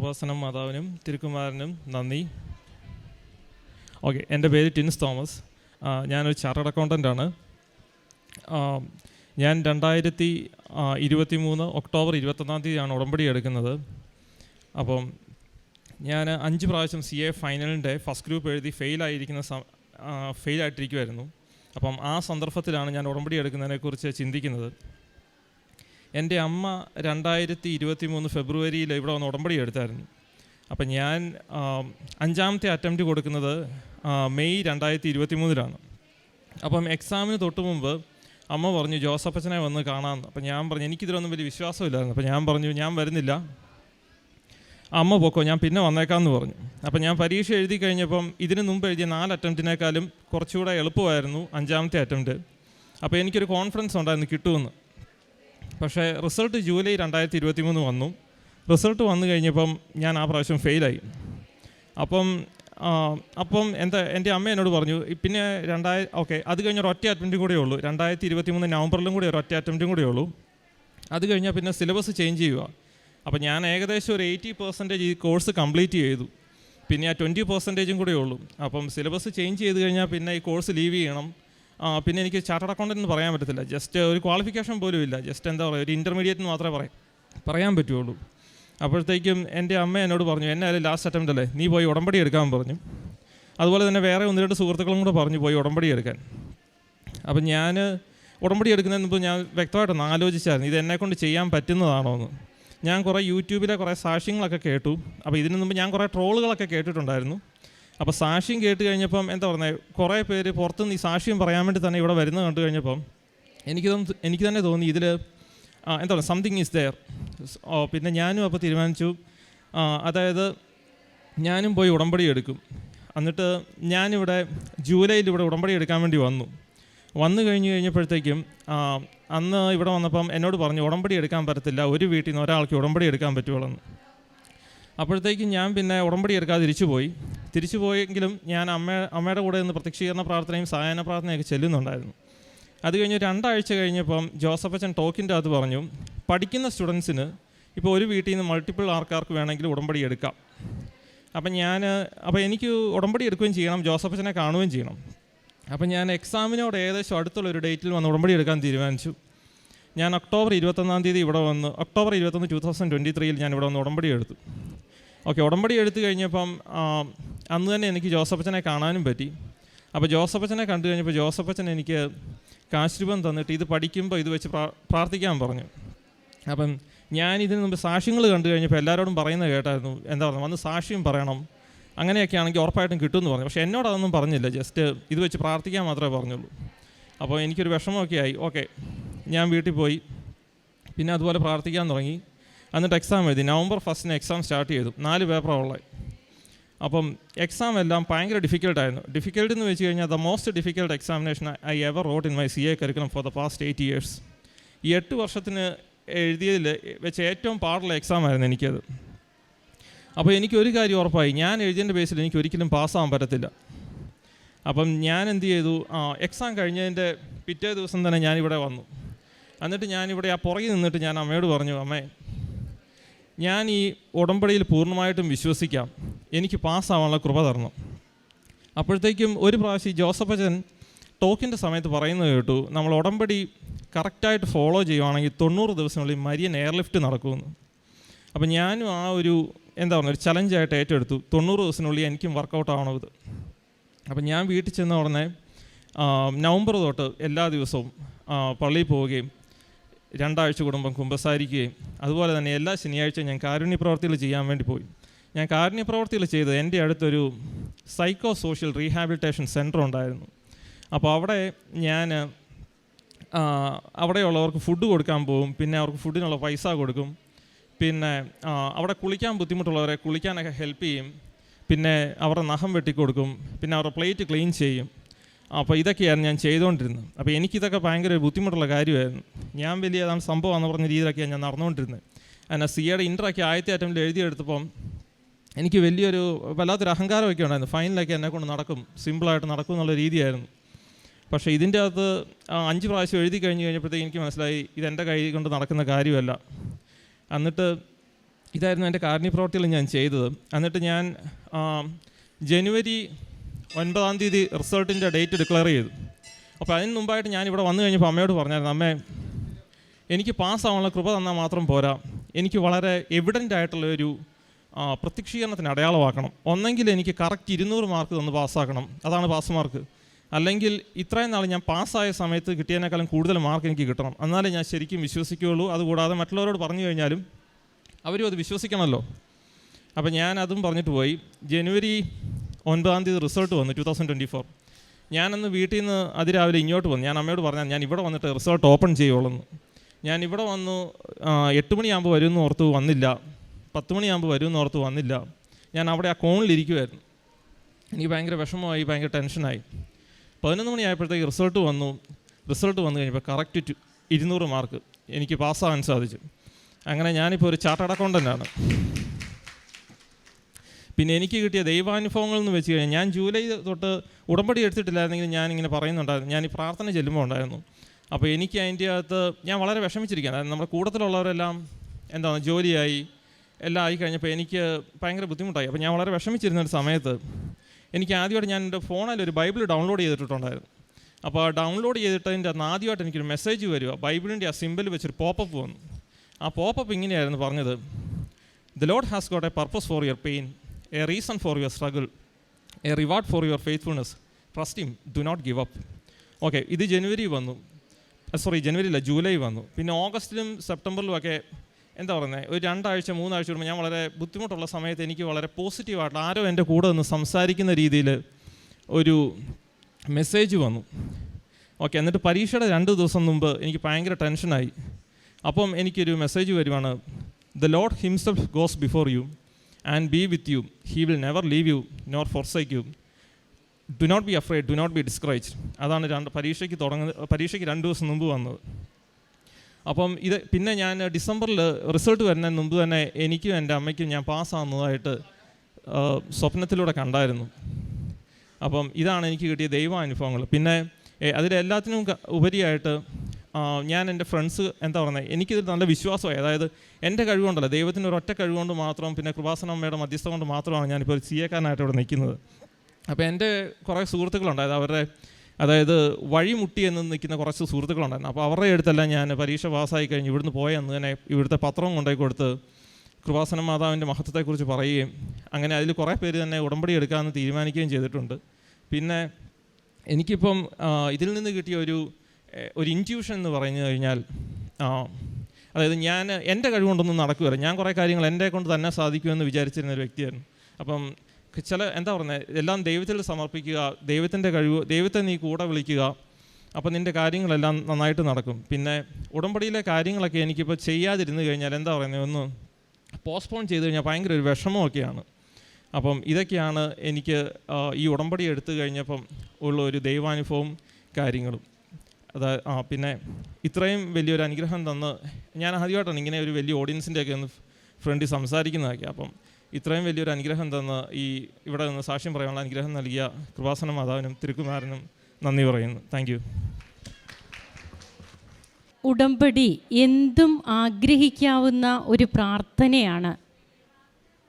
കൃപാസനം മാതാവിനും തിരുക്കുമാരനും നന്ദി. ഓക്കെ എന്റെ പേര് ടിൻസ് തോമസ്. ഞാനൊരു ചാർട്ടേഡ് അക്കൗണ്ടന്റാണ് ഞാൻ രണ്ടായിരത്തി ഇരുപത്തി മൂന്ന് ഒക്ടോബർ ഇരുപത്തൊന്നാം തീയതിയാണ് ഉടമ്പടി എടുക്കുന്നത്. അപ്പം ഞാൻ അഞ്ച് പ്രാവശ്യം സി എ ഫൈനലിന്റെ ഫസ്റ്റ് ഗ്രൂപ്പ് എഴുതി ഫെയിലായിരിക്കുന്ന സ ഫെയിലായിട്ടിരിക്കുമായിരുന്നു അപ്പം ആ സന്ദർഭത്തിലാണ് ഞാൻ ഉടമ്പടി എടുക്കുന്നതിനെക്കുറിച്ച് ചിന്തിക്കുന്നത്. എന്റെ അമ്മ രണ്ടായിരത്തി ഇരുപത്തി മൂന്ന് ഫെബ്രുവരിയിൽ ഇവിടെ വന്ന് ഉടമ്പടി എടുത്തായിരുന്നു. അപ്പം ഞാൻ അഞ്ചാമത്തെ അറ്റംപ്റ്റ് കൊടുക്കുന്നത് മെയ് രണ്ടായിരത്തി ഇരുപത്തി മൂന്നിലാണ് അപ്പം എക്സാമിന് തൊട്ട് മുമ്പ് അമ്മ പറഞ്ഞു ജോസഫച്ചനെ വന്ന് കാണാമെന്ന്. അപ്പം ഞാൻ പറഞ്ഞു എനിക്കിതിലൊന്നും വലിയ വിശ്വാസമില്ലായിരുന്നു. അപ്പം ഞാൻ പറഞ്ഞു ഞാൻ വരുന്നില്ല. അമ്മ പൊക്കോ ഞാൻ പിന്നെ വന്നേക്കാമെന്ന് പറഞ്ഞു. അപ്പം ഞാൻ പരീക്ഷ എഴുതി കഴിഞ്ഞപ്പം ഇതിന് മുമ്പ് എഴുതിയ നാല് അറ്റംപ്റ്റിനേക്കാളും കുറച്ചുകൂടെ എളുപ്പമായിരുന്നു അഞ്ചാമത്തെ അറ്റംപ്റ്റ്. അപ്പോൾ എനിക്കൊരു കോൺഫിഡൻസ് ഉണ്ടായിരുന്നു കിട്ടുമെന്ന്. പക്ഷേ റിസൾട്ട് ജൂലൈ രണ്ടായിരത്തി ഇരുപത്തി മൂന്ന് വന്നു. റിസൾട്ട് വന്നു കഴിഞ്ഞപ്പം ഞാൻ ആ പ്രാവശ്യം ഫെയിലായി. അപ്പം അപ്പം എന്താ എന്റെ അമ്മ എന്നോട് പറഞ്ഞു പിന്നെ രണ്ടായി ഓക്കെ അത് കഴിഞ്ഞ ഒരൊറ്റ അറ്റംപ്റ്റും കൂടെ ഉള്ളൂ. രണ്ടായിരത്തി ഇരുപത്തി മൂന്ന് നവംബറിലും കൂടി ഒരു ഒറ്റ അറ്റംപ്റ്റും കൂടെ ഉള്ളൂ. അത് കഴിഞ്ഞാൽ പിന്നെ സിലബസ് ചേഞ്ച് ചെയ്യുക അപ്പം ഞാൻ ഏകദേശം ഒരു എയ്റ്റി പെർസെന്റേജ് ഈ കോഴ്സ് കംപ്ലീറ്റ് ചെയ്തു. പിന്നെ ആ ട്വന്റി പെർസെന്റേജും കൂടെ ഉള്ളൂ. അപ്പം സിലബസ് ചേഞ്ച് ചെയ്ത് കഴിഞ്ഞാൽ പിന്നെ ഈ കോഴ്സ് ലീവ് ചെയ്യണം. പിന്നെ എനിക്ക് ചാർട്ടേഡ് അക്കൗണ്ടന്റ് എന്ന് പറയാൻ പറ്റത്തില്ല. ജസ്റ്റ് ഒരു ക്വാളിഫിക്കേഷൻ പോലും ഇല്ല. ജസ്റ്റ് എന്താ പറയുക ഒരു ഇന്റർമീഡിയറ്റ് എന്ന് മാത്രമേ പറയാം പറയാൻ പറ്റുള്ളൂ. അപ്പോഴത്തേക്കും എന്റെ അമ്മ എന്നോട് പറഞ്ഞു എന്നെ അതിൽ ലാസ്റ്റ് അറ്റംപ്റ്റ് അല്ലേ? നീ പോയി ഉടമ്പടി എടുക്കാൻ പറഞ്ഞു. അതുപോലെ തന്നെ വേറെ ഒന്ന് രണ്ട് സുഹൃത്തുക്കളും കൂടെ പറഞ്ഞു പോയി ഉടമ്പടി എടുക്കാൻ. അപ്പം ഞാൻ ഉടമ്പടി എടുക്കുന്നതിന് മുമ്പ് ഞാൻ വ്യക്തമായിട്ടൊന്ന് ആലോചിച്ചായിരുന്നു ഇത് എന്നെക്കൊണ്ട് ചെയ്യാൻ പറ്റുന്നതാണോ എന്ന്. ഞാൻ കുറേ യൂട്യൂബിലെ കുറേ സാക്ഷ്യങ്ങളൊക്കെ കേട്ടു. അപ്പോൾ ഇതിനു മുമ്പ് ഞാൻ കുറേ ട്രോളുകളൊക്കെ കേട്ടിട്ടുണ്ടായിരുന്നു. അപ്പോൾ സാക്ഷ്യം കേട്ട് കഴിഞ്ഞപ്പം എന്താ പറയുന്നത് കുറേ പേര് പുറത്തുനിന്ന് ഈ സാക്ഷ്യം പറയാൻ വേണ്ടി തന്നെ ഇവിടെ വരുന്നത് കണ്ടു കഴിഞ്ഞപ്പം എനിക്ക് എനിക്ക് തന്നെ തോന്നി ഇതിൽ എന്താ പറയുക സംതിങ് ഈസ് ദെയർ ഓ പിന്നെ ഞാനും അപ്പോൾ തീരുമാനിച്ചു. അതായത് ഞാനും പോയി ഉടമ്പടി എടുക്കും. എന്നിട്ട് ഞാനിവിടെ ജൂലൈയിൽ ഇവിടെ ഉടമ്പടി എടുക്കാൻ വേണ്ടി വന്നു. വന്നു കഴിഞ്ഞ് കഴിഞ്ഞപ്പോഴത്തേക്കും അന്ന് ഇവിടെ വന്നപ്പം എന്നോട് പറഞ്ഞു ഉടമ്പടി എടുക്കാൻ പറ്റത്തില്ല. ഒരു വീട്ടിൽ നിന്ന് ഒരാൾക്ക് ഉടമ്പടി എടുക്കാൻ പറ്റുള്ളൂ അപ്പോഴത്തേക്കും ഞാൻ പിന്നെ ഉടമ്പടി എടുക്കാതെ തിരിച്ചു പോയി തിരിച്ചു പോയെങ്കിലും ഞാൻ അമ്മ അമ്മയുടെ കൂടെ നിന്ന് പ്രത്യക്ഷീകരണ പ്രാർത്ഥനയും സായന പ്രാർത്ഥനയൊക്കെ ചെല്ലുന്നുണ്ടായിരുന്നു. അത് കഴിഞ്ഞ് രണ്ടാഴ്ച കഴിഞ്ഞപ്പം ജോസഫച്ചൻ ടോക്കിന്റെ അത് പറഞ്ഞു പഠിക്കുന്ന സ്റ്റുഡൻസിന് ഇപ്പോൾ ഒരു വീട്ടിൽ നിന്ന് മൾട്ടിപ്പിൾ ആൾക്കാർക്ക് വേണമെങ്കിൽ ഉടമ്പടി എടുക്കാം. അപ്പം ഞാൻ അപ്പോൾ എനിക്ക് ഉടമ്പടി എടുക്കുകയും ചെയ്യണം ജോസഫ് ജോസഫച്ചനെ കാണുകയും ചെയ്യണം. അപ്പം ഞാൻ എക്സാമിനോട് ഏകദേശം അടുത്തുള്ള ഒരു ഡേറ്റിൽ വന്ന് ഉടമ്പടി എടുക്കാൻ തീരുമാനിച്ചു. ഞാൻ ഒക്ടോബർ ഇരുപത്തൊന്നാം തീയതി ഇവിടെ വന്ന് ഒക്ടോബർ ഇരുപത്തൊന്ന് ടു തൗസൻഡ് ട്വന്റി ത്രീയിൽ ഞാൻ ഇവിടെ വന്ന് ഉടമ്പടി എടുത്തു. ഓക്കെ ഉടമ്പടി എടുത്തു കഴിഞ്ഞപ്പം അന്ന് തന്നെ എനിക്ക് ജോസഫച്ചനെ കാണാനും പറ്റി. അപ്പോൾ ജോസഫച്ചനെ കണ്ടു കഴിഞ്ഞപ്പോൾ ജോസഫച്ചൻ എനിക്ക് കാശ് രൂപം തന്നിട്ട് ഇത് പഠിക്കുമ്പോൾ ഇത് വെച്ച് പ്രാർത്ഥിക്കാൻ പറഞ്ഞു. അപ്പം ഞാൻ ഇതിന് മുമ്പ് സാക്ഷ്യങ്ങൾ കണ്ടു കഴിഞ്ഞപ്പോൾ എല്ലാവരോടും പറയുന്നത് കേട്ടായിരുന്നു. എന്താ പറയുക വന്ന് സാക്ഷ്യം പറയണം. അങ്ങനെയൊക്കെ ആണെങ്കിൽ ഉറപ്പായിട്ടും കിട്ടുമെന്ന് പറഞ്ഞു. പക്ഷേ എന്നോട് അതൊന്നും പറഞ്ഞില്ല. ജസ്റ്റ് ഇത് വെച്ച് പ്രാർത്ഥിക്കാൻ മാത്രമേ പറഞ്ഞുള്ളൂ. അപ്പോൾ എനിക്കൊരു വിഷമമൊക്കെ ആയി. ഓക്കെ ഞാൻ വീട്ടിൽ പോയി. പിന്നെ അതുപോലെ പ്രാർത്ഥിക്കാൻ തുടങ്ങി. എന്നിട്ട് എക്സാം എഴുതി. നവംബർ ഫസ്റ്റിന് എക്സാം സ്റ്റാർട്ട് ചെയ്തു. നാല് പേപ്പറാണ് ഉള്ളത് അപ്പം എക്സാം എല്ലാം ഭയങ്കര ഡിഫിക്കൽട്ടായിരുന്നു ഡിഫിക്കൽട്ട് എന്ന് വെച്ച് കഴിഞ്ഞാൽ the most difficult examination I ever wrote in my C A curriculum for the past eight years ഈ എട്ട് വർഷത്തിന് എഴുതിയതിൽ വെച്ച് ഏറ്റവും പാടുള്ള എക്സാം ആയിരുന്നു എനിക്കത്. അപ്പോൾ എനിക്ക് ഒരു കാര്യം ഉറപ്പായി. ഞാൻ എഴുതിയതിന്റെ ബേസിൽ എനിക്ക് ഒരിക്കലും പാസ്സാകാൻ പറ്റത്തില്ല. അപ്പം ഞാൻ എന്ത് ചെയ്തു? എക്സാം കഴിഞ്ഞതിന്റെ പിറ്റേ ദിവസം തന്നെ ഞാനിവിടെ വന്നു. എന്നിട്ട് ഞാനിവിടെ ആ പുറകിൽ നിന്നിട്ട് ഞാൻ അമ്മയോട് പറഞ്ഞു അമ്മേ ഞാൻ ഈ ഉടമ്പടിയിൽ പൂർണമായിട്ടും വിശ്വസിക്കാം. എനിക്ക് പാസ്സാവാനുള്ള കൃപ തരണം. അപ്പോഴത്തേക്കും ഒരു പ്രാവശ്യം ജോസഫ് അച്ഛൻ ടോക്കിന്റെ സമയത്ത് പറയുന്നത് കേട്ടു നമ്മൾ ഉടമ്പടി കറക്റ്റായിട്ട് ഫോളോ ചെയ്യുവാണെങ്കിൽ തൊണ്ണൂറ് ദിവസത്തിനുള്ളിൽ മരിയൻ എയർലിഫ്റ്റ് നടക്കുമെന്ന്. അപ്പം ഞാനും ആ ഒരു എന്താ പറയുക ഒരു ചലഞ്ചായിട്ട് ഏറ്റെടുത്തു. തൊണ്ണൂറ് ദിവസത്തിനുള്ളിൽ എനിക്കും വർക്കൗട്ട് ആവണം ഇത്. അപ്പം ഞാൻ വീട്ടിൽ ചെന്ന ഉടനെ നവംബർ തൊട്ട് എല്ലാ ദിവസവും പള്ളിയിൽ പോവുകയും രണ്ടാഴ്ച കുടുംബം കുമ്പസാരിക്കുകയും അതുപോലെ തന്നെ എല്ലാ ശനിയാഴ്ചയും ഞാൻ കാരുണ്യ പ്രവർത്തികൾ ചെയ്യാൻ വേണ്ടി പോയി. ഞാൻ കാരുണ്യ പ്രവർത്തികൾ ചെയ്തത് എന്റെ അടുത്തൊരു സൈക്കോ സോഷ്യൽ റീഹാബിലിറ്റേഷൻ സെന്റർ ഉണ്ടായിരുന്നു. അപ്പോൾ അവിടെ ഞാൻ അവിടെയുള്ളവർക്ക് ഫുഡ് കൊടുക്കാൻ പോകും പിന്നെ അവർക്ക് ഫുഡിനുള്ള പൈസ കൊടുക്കും പിന്നെ അവിടെ കുളിക്കാൻ ബുദ്ധിമുട്ടുള്ളവരെ കുളിക്കാനൊക്കെ ഹെൽപ്പ് ചെയ്യും പിന്നെ അവരുടെ നഖം വെട്ടിക്കൊടുക്കും പിന്നെ അവരുടെ പ്ലേറ്റ് ക്ലീൻ ചെയ്യും. അപ്പോൾ ഇതൊക്കെയായിരുന്നു ഞാൻ ചെയ്തുകൊണ്ടിരുന്നത്. അപ്പോൾ എനിക്കിതൊക്കെ ഭയങ്കര ബുദ്ധിമുട്ടുള്ള കാര്യമായിരുന്നു. ഞാൻ വലിയ അതാണ് എന്ന് പറഞ്ഞ രീതിയിലൊക്കെയാണ് ഞാൻ നടന്നുകൊണ്ടിരുന്നത്. എന്നാൽ സിയുടെ ഇന്ററൊക്കെ ആദ്യത്തെ അറ്റംപ്റ്റിൽ എഴുതിയെടുത്തപ്പം എനിക്ക് വലിയൊരു വല്ലാത്തൊരു അഹങ്കാരമൊക്കെ ഉണ്ടായിരുന്നു. ഫൈനലൊക്കെ എന്നെ കൊണ്ട് നടക്കും. സിമ്പിളായിട്ട് നടക്കും എന്നുള്ള രീതിയായിരുന്നു. പക്ഷേ ഇതിന്റെ അകത്ത് അഞ്ച് പ്രാവശ്യം എഴുതി കഴിഞ്ഞ് കഴിഞ്ഞപ്പോഴത്തേക്ക് എനിക്ക് മനസ്സിലായി ഇതെന്റെ കൈ കൊണ്ട് നടക്കുന്ന കാര്യമല്ല. എന്നിട്ട് ഇതായിരുന്നു എന്റെ കാരുണ്യ പ്രവർത്തികൾ ഞാൻ ചെയ്തത്. എന്നിട്ട് ഞാൻ ജനുവരി ഒൻപതാം തീയതി റിസൾട്ടിന്റെ ഡേറ്റ് ഡിക്ലെയർ ചെയ്തു. അപ്പോൾ അതിന് മുമ്പായിട്ട് ഞാൻ ഇവിടെ വന്നു കഴിഞ്ഞപ്പോൾ അമ്മയോട് പറഞ്ഞായിരുന്നു അമ്മേ എനിക്ക് പാസ്സാവാനുള്ള കൃപ തന്നാൽ മാത്രം പോരാ. എനിക്ക് വളരെ എവിഡന്റ് ആയിട്ടുള്ള ഒരു പ്രത്യക്ഷീകരണത്തിന് അടയാളമാക്കണം. ഒന്നെങ്കിൽ എനിക്ക് കറക്റ്റ് ഇരുന്നൂറ് മാർക്ക് തന്ന് പാസ്സാക്കണം. അതാണ് പാസ് മാർക്ക് അല്ലെങ്കിൽ ഇത്രയും നാൾ ഞാൻ പാസ്സായ സമയത്ത് കിട്ടിയതിനേക്കാളും കൂടുതൽ മാർക്ക് എനിക്ക് കിട്ടണം. എന്നാലേ ഞാൻ ശരിക്കും വിശ്വസിക്കുകയുള്ളൂ. അതുകൂടാതെ മറ്റുള്ളവരോട് പറഞ്ഞു കഴിഞ്ഞാലും അവരും അത് വിശ്വസിക്കണമല്ലോ. അപ്പോൾ ഞാൻ അതും പറഞ്ഞിട്ട് പോയി. ജനുവരി ഒൻപതാം തീയതി റിസൾട്ട് വന്നു ടു തൗസൻഡ് ട്വന്റി ഫോർ ഞാനന്ന് വീട്ടിൽ നിന്ന് അതിരാവിലെ ഇങ്ങോട്ട് വന്നു. ഞാൻ അമ്മയോട് പറഞ്ഞാൽ ഞാൻ ഇവിടെ വന്നിട്ട് റിസൾട്ട് ഓപ്പൺ ചെയ്യുള്ളൂ ഞാൻ ഇവിടെ വന്നു എട്ട് മണിയാകുമ്പോൾ വരുമെന്ന് ഓർത്ത് വന്നില്ല. പത്ത് മണിയാകുമ്പോൾ വരുമെന്ന് ഓർത്ത് വന്നില്ല. ഞാൻ അവിടെ ആ കോണിലിരിക്കുമായിരുന്നു എനിക്ക് ഭയങ്കര വിഷമമായി ഭയങ്കര ടെൻഷനായി. പതിനൊന്ന് മണിയായപ്പോഴത്തേക്ക് റിസൾട്ട് വന്നു. റിസൾട്ട് വന്നു കഴിഞ്ഞപ്പോൾ കറക്റ്റ് ടു ഇരുന്നൂറ് മാർക്ക് എനിക്ക് പാസ്സാകാൻ സാധിച്ചു. അങ്ങനെ ഞാനിപ്പോൾ ഒരു ചാർട്ടേഡ് അക്കൗണ്ടന്റാണ് പിന്നെ എനിക്ക് കിട്ടിയ ദൈവാനുഭവങ്ങൾ എന്ന് വെച്ച് കഴിഞ്ഞാൽ ഞാൻ ജൂലൈ തൊട്ട് ഉടമ്പടി എടുത്തിട്ടില്ലായിരുന്നെങ്കിൽ ഞാൻ ഇങ്ങനെ പറയുന്നുണ്ടായിരുന്നു. ഞാൻ ഈ പ്രാർത്ഥന ചെല്ലുമ്പോൾ ഉണ്ടായിരുന്നു. അപ്പോൾ എനിക്ക് അതിന്റെ അകത്ത് ഞാൻ വളരെ വിഷമിച്ചിരിക്കുകയാണ്. അതായത് നമ്മുടെ കൂട്ടത്തിലുള്ളവരെല്ലാം എന്താണ് ജോലിയായി എല്ലാം ആയി കഴിഞ്ഞപ്പോൾ എനിക്ക് ഭയങ്കര ബുദ്ധിമുട്ടായി. അപ്പോൾ ഞാൻ വളരെ വിഷമിച്ചിരുന്ന ഒരു സമയത്ത് എനിക്ക് ആദ്യമായിട്ട് ഞാൻ എന്റെ ഫോണിൽ ഒരു ബൈബിൾ ഡൗൺലോഡ് ചെയ്തിട്ടുണ്ടായിരുന്നു. അപ്പോൾ ഡൗൺലോഡ് ചെയ്തിട്ടതിന്റെ അന്ന് ആദ്യമായിട്ട് എനിക്കൊരു മെസ്സേജ് വരിക ബൈബിളിന്റെ ആ സിമ്പിൾ വെച്ചൊരു പോപ്പപ്പ് വന്നു. ആ പോപ്പപ്പ് ഇങ്ങനെയായിരുന്നു പറഞ്ഞത് the Lord has got a purpose for your pain a reason for your struggle a reward for your faithfulness trust him do not give up okay ഇത് ജനുവരി വന്നു. സോറി ജനുവരി അല്ല ജൂലൈ വന്നു. പിന്നെ ഓഗസ്റ്റിലും സെപ്റ്റംബറിലും ഒക്കെ എന്താ പറയുന്നത് ഒരു രണ്ടാഴ്ച മൂന്നാഴ്ച കൂടുമ്പോൾ ഞാൻ വളരെ ബുദ്ധിമുട്ടുള്ള സമയത്ത് എനിക്ക് വളരെ പോസിറ്റീവായിട്ട് ആരോ എന്റെ കൂടെ നിന്ന് സംസാരിക്കുന്ന രീതിയിൽ ഒരു മെസ്സേജ് വന്നു. ഓക്കെ എന്നിട്ട് പരീക്ഷയുടെ രണ്ട് ദിവസം മുമ്പ് എനിക്ക് ഭയങ്കര ടെൻഷനായി. അപ്പം എനിക്കൊരു മെസ്സേജ് വരുവാണ് the Lord himself goes before you and be with you he will never leave you nor forsake you do not be afraid do not be discourage അതാണ് രണ്ട് പരീക്ഷയ്ക്ക് തുടങ്ങുന്നത് പരീക്ഷയ്ക്ക് രണ്ട് ദിവസം മുമ്പ് വന്നത്. അപ്പം ഇത് പിന്നെ ഞാൻ ഡിസംബറിൽ റിസൾട്ട് വരുന്നതിന് മുമ്പ് തന്നെ എനിക്കും എന്റെ അമ്മയ്ക്കും ഞാൻ പാസ്സാകുന്നതായിട്ട് സ്വപ്നത്തിലൂടെ കണ്ടായിരുന്നു. അപ്പം ഇതാണ് എനിക്ക് കിട്ടിയ ദൈവാനുഭവങ്ങൾ. പിന്നെ അതിലെല്ലാത്തിനും ഉപരിയായിട്ട് ഞാൻ എന്റെ ഫ്രണ്ട്സ് എന്താ പറയുന്നത് എനിക്കിതിൽ നല്ല വിശ്വാസമായി. അതായത് എന്റെ കഴിവുകൊണ്ടല്ല ദൈവത്തിന്റെ ഒരൊറ്റ കഴിവുകൊണ്ട് മാത്രം പിന്നെ കൃപാസന അമ്മയുടെ മധ്യസ്ഥ കൊണ്ട് മാത്രമാണ് ഞാനിപ്പോൾ ഒരു സി എക്കാരനായിട്ട് ഇവിടെ നിൽക്കുന്നത്. അപ്പോൾ എന്റെ കുറേ സുഹൃത്തുക്കളുണ്ടായത് അവരുടെ അതായത് വഴിമുട്ടി എന്ന് നിൽക്കുന്ന കുറച്ച് സുഹൃത്തുക്കളുണ്ടായിരുന്നു. അപ്പോൾ അവരുടെ അടുത്തല്ല ഞാൻ പരീക്ഷ പാസ്സായി കഴിഞ്ഞ് ഇവിടുന്ന് പോയ അന്ന് തന്നെ ഇവിടുത്തെ പത്രം കൊണ്ടുപോയി കൊടുത്ത് കൃപാസന മാതാവിന്റെ മഹത്വത്തെക്കുറിച്ച് പറയുകയും അങ്ങനെ അതിൽ കുറേ പേര് തന്നെ ഉടമ്പടി എടുക്കാമെന്ന് തീരുമാനിക്കുകയും ചെയ്തിട്ടുണ്ട്. പിന്നെ എനിക്കിപ്പം ഇതിൽ നിന്ന് കിട്ടിയ ഒരു ഒരു ഇന്റ്യൂഷൻ എന്ന് പറഞ്ഞു കഴിഞ്ഞാൽ അതായത് ഞാൻ എന്റെ കഴിവുകൊണ്ടൊന്നും നടക്കുകയില്ല. ഞാൻ കുറേ കാര്യങ്ങൾ എന്റെ കൊണ്ട് തന്നെ സാധിക്കുമെന്ന് വിചാരിച്ചിരുന്ന ഒരു വ്യക്തിയായിരുന്നു. അപ്പം ചില എന്താ പറയുന്നത് എല്ലാം ദൈവത്തിൽ സമർപ്പിക്കുക ദൈവത്തിന്റെ കഴിവ് ദൈവത്തെ നീ കൂടെ വിളിക്കുക അപ്പം നിന്റെ കാര്യങ്ങളെല്ലാം നന്നായിട്ട് നടക്കും. പിന്നെ ഉടമ്പടിയിലെ കാര്യങ്ങളൊക്കെ എനിക്കിപ്പോൾ ചെയ്യാതിരുന്നു കഴിഞ്ഞാൽ എന്താ പറയുന്നത് ഒന്ന് പോസ്റ്റ്പോൺ ചെയ്ത് കഴിഞ്ഞാൽ ഭയങ്കര ഒരു വിഷമമൊക്കെയാണ്. അപ്പം ഇതൊക്കെയാണ് എനിക്ക് ഈ ഉടമ്പടി എടുത്തു കഴിഞ്ഞപ്പം ഉള്ള ഒരു ദൈവാനുഭവം കാര്യങ്ങളും. അത് ആ പിന്നെ ഇത്രയും വലിയൊരു അനുഗ്രഹം തന്ന് ഞാൻ ആദ്യമായിട്ടാണ് ഇങ്ങനെ ഒരു വലിയ ഓഡിയൻസിന്റെ ഒക്കെ ഒന്ന് ഫ്രണ്ടിൽ സംസാരിക്കുന്നതൊക്കെ. അപ്പം ഇത്രയും വലിയൊരു അനുഗ്രഹം തന്ന് ഈ ഇവിടെ നിന്ന് സാക്ഷ്യം പറയാനുള്ള അനുഗ്രഹം നൽകിയ കൃപാസന മാതാവിനും തിരുക്കുമാരനും നന്ദി പറയുന്നു. താങ്ക് ഉടമ്പടി എന്തും ആഗ്രഹിക്കാവുന്ന ഒരു പ്രാർത്ഥനയാണ്.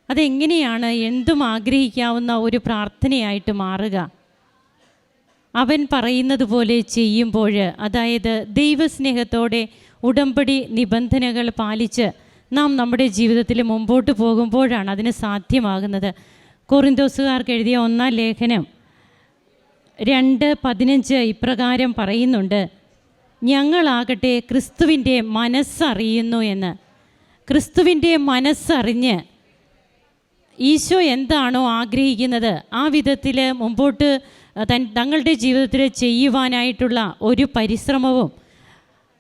അതെങ്ങനെയാണ് എന്തും ആഗ്രഹിക്കാവുന്ന ഒരു പ്രാർത്ഥനയായിട്ട് മാറുക? അവൻ പറയുന്നത് പോലെ ചെയ്യുമ്പോൾ അതായത് ദൈവസ്നേഹത്തോടെ ഉടമ്പടി നിബന്ധനകൾ പാലിച്ച് നാം നമ്മുടെ ജീവിതത്തിൽ മുമ്പോട്ട് പോകുമ്പോഴാണ് അതിന് സാധ്യമാകുന്നത്. കോറിന്തോസുകാർക്ക് എഴുതിയ ഒന്നാം ലേഖനം രണ്ട് പതിനഞ്ച് ഇപ്രകാരം പറയുന്നുണ്ട് ഞങ്ങളാകട്ടെ ക്രിസ്തുവിന്റെ മനസ്സറിയുന്നു എന്ന്. ക്രിസ്തുവിന്റെ മനസ്സറിഞ്ഞ് ഈശോ എന്താണോ ആഗ്രഹിക്കുന്നത് ആ വിധത്തിൽ മുമ്പോട്ട് തൻ തങ്ങളുടെ ജീവിതത്തിൽ ചെയ്യുവാനായിട്ടുള്ള ഒരു പരിശ്രമവും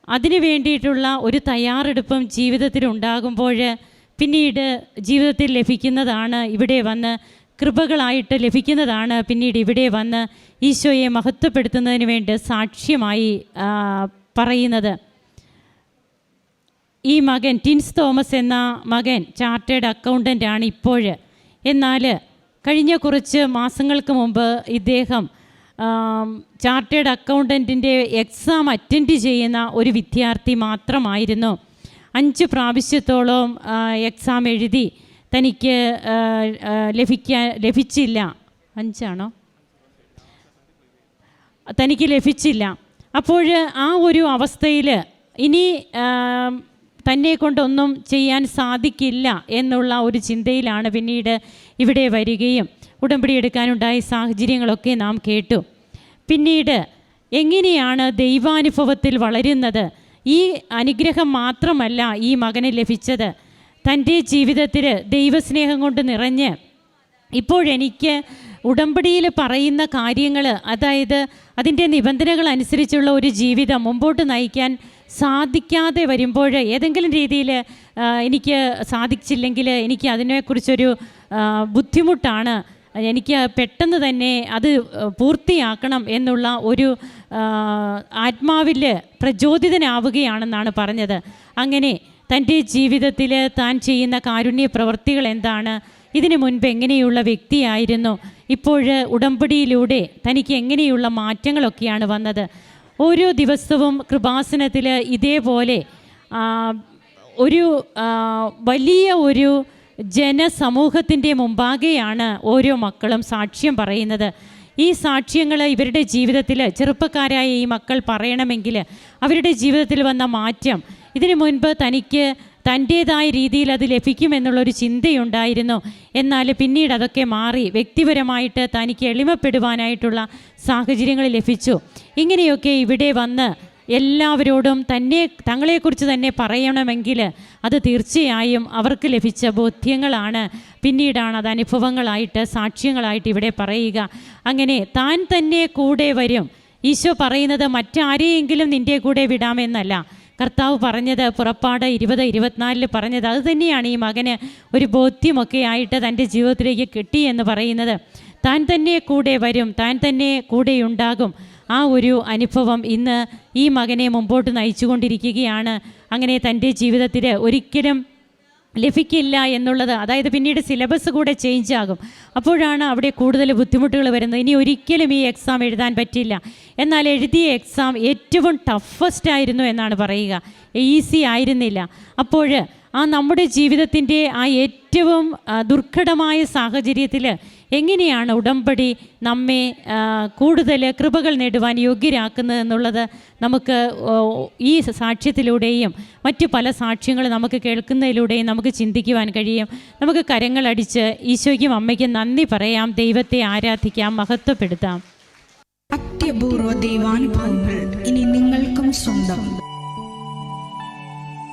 അതിനു വേണ്ടിയിട്ടുള്ള ഒരു തയ്യാറെടുപ്പും ജീവിതത്തിൽ ഉണ്ടാകുമ്പോൾ പിന്നീട് ജീവിതത്തിൽ ലഭിക്കുന്നതാണ് ഇവിടെ വന്ന് കൃപകളായിട്ട് ലഭിക്കുന്നതാണ് പിന്നീട് ഇവിടെ വന്ന് ഈശോയെ മഹത്വപ്പെടുത്തുന്നതിന് വേണ്ടി സാക്ഷ്യമായി പറയുന്നത്. ഈ മകൻ ടിൻസ് തോമസ് എന്ന മകൻ ചാർട്ടേഡ് അക്കൗണ്ടന്റ് ആണ് ഇപ്പോൾ. എന്നാൽ കഴിഞ്ഞ കുറച്ച് മാസങ്ങൾക്ക് മുമ്പ് ഇദ്ദേഹം ചാർട്ടേഡ് അക്കൗണ്ടന്റിന്റെ എക്സാം അറ്റൻഡ് ചെയ്യുന്ന ഒരു വിദ്യാർത്ഥി മാത്രമായിരുന്നു. അഞ്ച് പ്രാവശ്യത്തോളം എക്സാം എഴുതി തനിക്ക് ലഭിക്കാൻ ലഭിച്ചില്ല. അഞ്ചാണോ? തനിക്ക് ലഭിച്ചില്ല. അപ്പോൾ ആ ഒരു അവസ്ഥയിൽ ഇനി തന്നെ കൊണ്ടൊന്നും ചെയ്യാൻ സാധിക്കില്ല എന്നുള്ള ഒരു ചിന്തയിലാണ് പിന്നീട് ഇവിടെ വരികയും ഉടമ്പടി എടുക്കാനുണ്ടായ സാഹചര്യങ്ങളൊക്കെ നാം കേട്ടു. പിന്നീട് എങ്ങനെയാണ് ദൈവാനുഭവത്തിൽ വളരുന്നത്? ഈ അനുഗ്രഹം മാത്രമല്ല ഈ മകന് ലഭിച്ചത്. തന്റെ ജീവിതത്തിൽ ദൈവസ്നേഹം കൊണ്ട് നിറഞ്ഞ് ഇപ്പോഴെനിക്ക് ഉടമ്പടിയിൽ പറയുന്ന കാര്യങ്ങൾ അതായത് അതിന്റെ നിബന്ധനകൾ അനുസരിച്ചുള്ള ഒരു ജീവിതം മുമ്പോട്ട് നയിക്കാൻ സാധിക്കാതെ വരുമ്പോൾ ഏതെങ്കിലും രീതിയിൽ എനിക്ക് സാധിച്ചില്ലെങ്കിൽ എനിക്ക് അതിനെക്കുറിച്ചൊരു ബുദ്ധിമുട്ടാണ് എനിക്ക് പെട്ടെന്ന് തന്നെ അത് പൂർത്തിയാക്കണം എന്നുള്ള ഒരു ആത്മാവിൽ പ്രചോദിതനാവുകയാണെന്നാണ് പറഞ്ഞത്. അങ്ങനെ തന്റെ ജീവിതത്തിൽ താൻ ചെയ്യുന്ന കാരുണ്യ പ്രവൃത്തികൾ എന്താണ്? ഇതിനു മുൻപ് എങ്ങനെയുള്ള വ്യക്തിയായിരുന്നു? ഇപ്പോൾ ഉടമ്പടിയിലൂടെ തനിക്ക് എങ്ങനെയുള്ള മാറ്റങ്ങളൊക്കെയാണ് വന്നത്? ഓരോ ദിവസവും കൃപാസനത്തിൽ ഇതേപോലെ ഒരു വലിയ ഒരു ജനസമൂഹത്തിന്റെ മുമ്പാകെയാണ് ഓരോ മക്കളും സാക്ഷ്യം പറയുന്നത്. ഈ സാക്ഷ്യങ്ങൾ ഇവരുടെ ജീവിതത്തിൽ ചെറുപ്പക്കാരായ ഈ മക്കൾ പറയണമെങ്കിൽ അവരുടെ ജീവിതത്തിൽ വന്ന മാറ്റം ഇതിനു മുൻപ് തനിക്ക് തന്റേതായ രീതിയിൽ അത് ലഭിക്കുമെന്നുള്ളൊരു ചിന്തയുണ്ടായിരുന്നു. എന്നാൽ പിന്നീട് അതൊക്കെ മാറി വ്യക്തിപരമായിട്ട് തനിക്ക് എളിമപ്പെടുവാനായിട്ടുള്ള സാഹചര്യങ്ങൾ ലഭിച്ചു. ഇങ്ങനെയൊക്കെ ഇവിടെ വന്ന് എല്ലാവരോടും തന്നെ തങ്ങളെക്കുറിച്ച് തന്നെ പറയണമെങ്കിൽ അത് തീർച്ചയായും അവർക്ക് ലഭിച്ച ബോധ്യങ്ങളാണ്. പിന്നീടാണ് അത് അനുഭവങ്ങളായിട്ട് സാക്ഷ്യങ്ങളായിട്ട് ഇവിടെ പറയുക. അങ്ങനെ താൻ തന്നെ കൂടെ വരും. ഈശോ പറയുന്നത് മറ്റാരെയെങ്കിലും നിന്റെ കൂടെ വിടാമെന്നല്ല. കർത്താവ് പറഞ്ഞത് പുറപ്പാട് ഇരുപത് ഇരുപത്തിനാലിൽ പറഞ്ഞത് അതുതന്നെയാണ് ഈ മകന് ഒരു ബോധ്യമൊക്കെ ആയിട്ട് തന്റെ ജീവിതത്തിലേക്ക് കിട്ടി എന്ന് പറയുന്നത്. താൻ തന്നെ കൂടെ വരും താൻ തന്നെ കൂടെയുണ്ടാകും ആ ഒരു അനുഭവം ഇന്ന് ഈ മകനെ മുമ്പോട്ട് നയിച്ചുകൊണ്ടിരിക്കുകയാണ്. അങ്ങനെ തന്റെ ജീവിതത്തിൽ ഒരിക്കലും ലഭിക്കില്ല എന്നുള്ളത് അതായത് പിന്നീട് സിലബസ് കൂടെ ചേഞ്ച് ആകും. അപ്പോഴാണ് അവിടെ കൂടുതൽ ബുദ്ധിമുട്ടുകൾ വരുന്നത്. ഇനി ഒരിക്കലും ഈ എക്സാം എഴുതാൻ പറ്റില്ല. എന്നാൽ എഴുതിയ എക്സാം ഏറ്റവും ടഫസ്റ്റ് ആയിരുന്നു എന്നാണ് പറയുക. ഈസി ആയിരുന്നില്ല. അപ്പോൾ ആ നമ്മുടെ ജീവിതത്തിന്റെ ആ ഏറ്റവും ദുർഘടമായ സാഹചര്യത്തിൽ എങ്ങനെയാണ് ഉടമ്പടി നമ്മെ കൂടുതൽ കൃപകൾ നേടുവാൻ യോഗ്യരാക്കുന്നത് എന്നുള്ളത് നമുക്ക് ഈ സാക്ഷ്യത്തിലൂടെയും മറ്റു പല സാക്ഷ്യങ്ങൾ നമുക്ക് കേൾക്കുന്നതിലൂടെയും നമുക്ക് ചിന്തിക്കുവാൻ കഴിയും. നമുക്ക് കരങ്ങളടിച്ച് ഈശോയ്ക്കും അമ്മയ്ക്കും നന്ദി പറയാം. ദൈവത്തെ ആരാധിക്കാം. മഹത്വപ്പെടുത്താം. അത്യപൂർവ ദൈവാനുഭവങ്ങൾ ഇനി നിങ്ങൾക്കും സ്വന്തം.